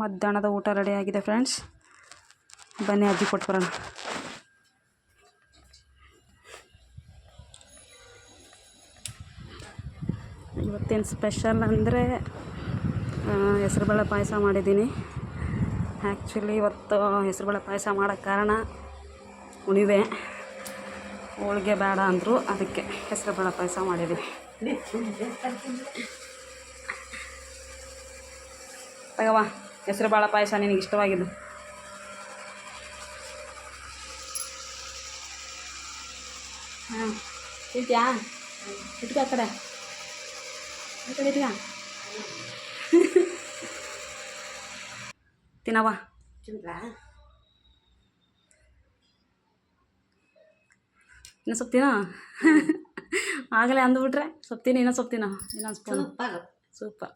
ಮಧ್ಯಾಹ್ನದ ಊಟ ರೆಡಿ ಆಗಿದೆ ಫ್ರೆಂಡ್ಸ್. ಬನ್ನಿ ಅಜ್ಜಿ ಕೊಟ್ಟು ಬರೋಣ. ಇವತ್ತೇನು ಸ್ಪೆಷಲ್ ಅಂದರೆ ಹೆಸರುಬೇಳೆ ಪಾಯಸ ಮಾಡಿದ್ದೀನಿ. ಆ್ಯಕ್ಚುಲಿ ಇವತ್ತು ಹೆಸರುಬೇಳೆ ಪಾಯಸ ಮಾಡೋಕ್ಕೆ ಕಾರಣ ಉಣಿವೆ. ಹೋಳಿಗೆ ಬೇಡ ಅಂದರು, ಅದಕ್ಕೆ ಹೆಸರುಬೇಳೆ ಪಾಯಸ ಮಾಡಿದ್ದೀವಿ ತಗವ ಹೆಸರು ಭಾಳ ಪಾಯಸ ನಿನಗೆ ಇಷ್ಟವಾಗಿದ್ದು? ಹಾಂ ಇದ್ಯಾ? ಇಟ್ಕ ಆ ಕಡೆ? ಆ ಕಡೆ ಇಟ್ಕ ತಿನ್ನವ ಇನ್ನು ಸ್ವಲ್ಪ ತಿನ್ನೋ? ಆಗಲೇ ಅಂದ್ಬಿಟ್ರೆ ಸ್ವಲ್ಪ ತಿನ್ನು ಇನ್ನೂ ಸ್ವಲ್ಪ ತಿನ್ನೋ ಇನ್ನೊಂದು ಸ್ಪೂನ್ ಸೂಪರ್.